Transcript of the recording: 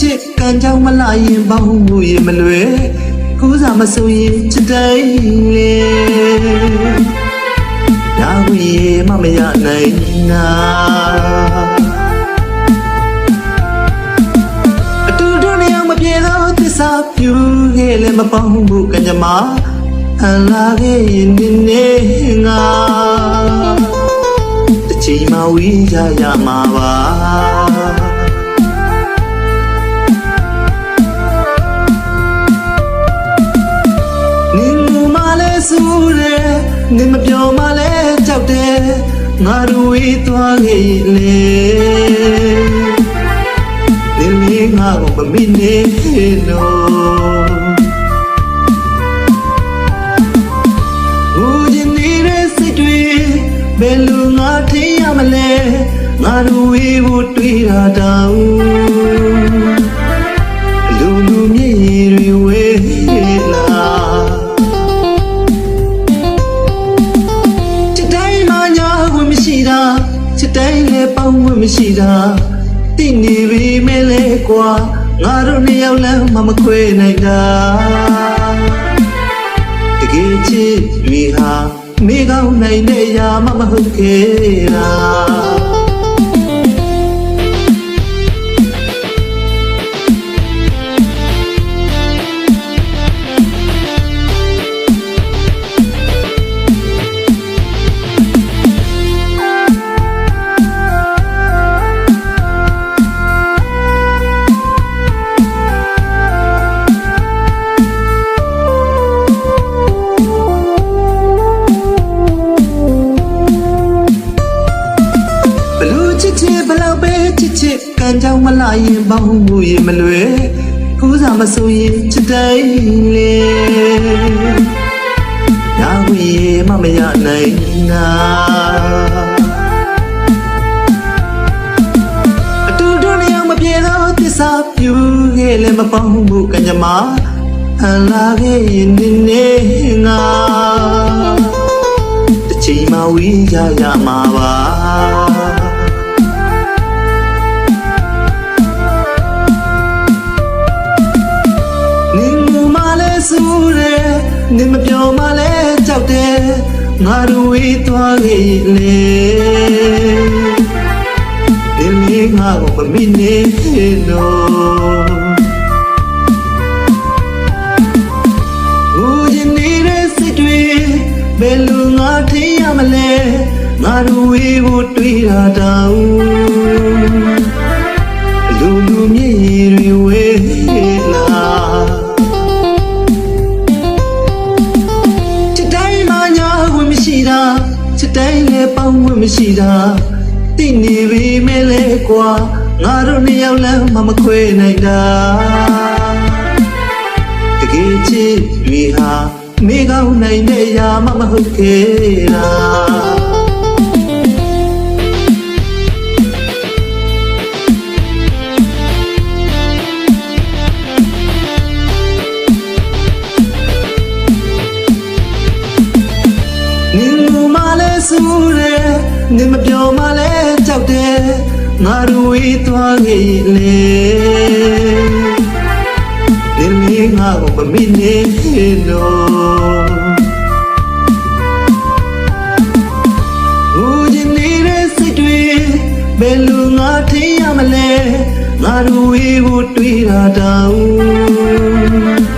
ချစ်ကံကြောင့်မလာရင်ဘောင်းမှုရင်မလွယ်ကူးစားမဆိုရင်ချစ်တိုင်းလေဒါဝီမမရနိုင်နာအတူတူနေအောင်မပြေတော့သစ္စာပြူခဲ့လည်းမပေါင်းဘူးကံကြမ္မာအလာခဲ့ရင်နေနေငါတစ်ချိန်မှဝီးကြရမှာပါ ဆူတယ်နင်မပြောမလဲကြောက်တယ်ငါတို့ဝေးသွားခဲ့လေနင်မင်းငါကိုမမိနေလို့ဦးရင်နေတဲ့စိတ်တွေဘယ်လိုငါထင်ရမလဲငါတို့ဝေးဖို့တွေ့တာတောင် ပေါင်းဝင်မရှိတာတိနေပြီမဲလဲကွာငါတို့နှစ်ယောက်လည်းမမခွေနိုင်တာတကယ်ချစ်တွေဟာမိကောင်းနိုင်တဲ့ရာမမဟုတ်ခဲ့တာ စ်ချစ်ဘလောက်ပဲချစ်ချစ်ကံကြောင့်မလာရင်ဘောင်းမှုရင်မလွယ်ကူးစားမဆိုရင်ချစ်တိုင်းလေနာဝီမမရနိုင်နာအတူတူနေအောင်မပြေတော့သစ္စာပြူခဲ့လည်းမပေါင်းဘူးကံကြမ္မာအလာခဲ့ရင်နေနေငါတစ်ချိန်မှဝီးကြရမှာပါ ဆူတယ်နင်မပြောမလဲကြောက်တယ်ငါတို့ဝေးသွားခဲ့လေဒီမိငါကိုမမိနေလို့ဦးရင်နေတဲ့စိတ်တွေဘယ်လိုငါထင်ရမလဲငါတို့ဝေးဖို့တွေ့တာတောင် တိုင်းလည်းပေါင်းဝင်မရှိတာတိနေပြီမဲလဲကွာငါတို့နှစ်ယောက်လည်းမမခွေနိုင်တာတကယ်ချစ်တွေဟာမိကောင်းနိုင်တဲ့ရာမမဟုတ်ခဲ့တာ ဆူတယ်နင်မပြောမလဲကြောက်တယ်ငါတို့ဝေးသွားခဲ့လေဒီမိငါကိုမမိနေလို့ဦးရင်နေတဲ့စိတ်တွေဘယ်လိုငါထင်ရမလဲငါတို့ဝေးဖို့တွေ့တာတောင်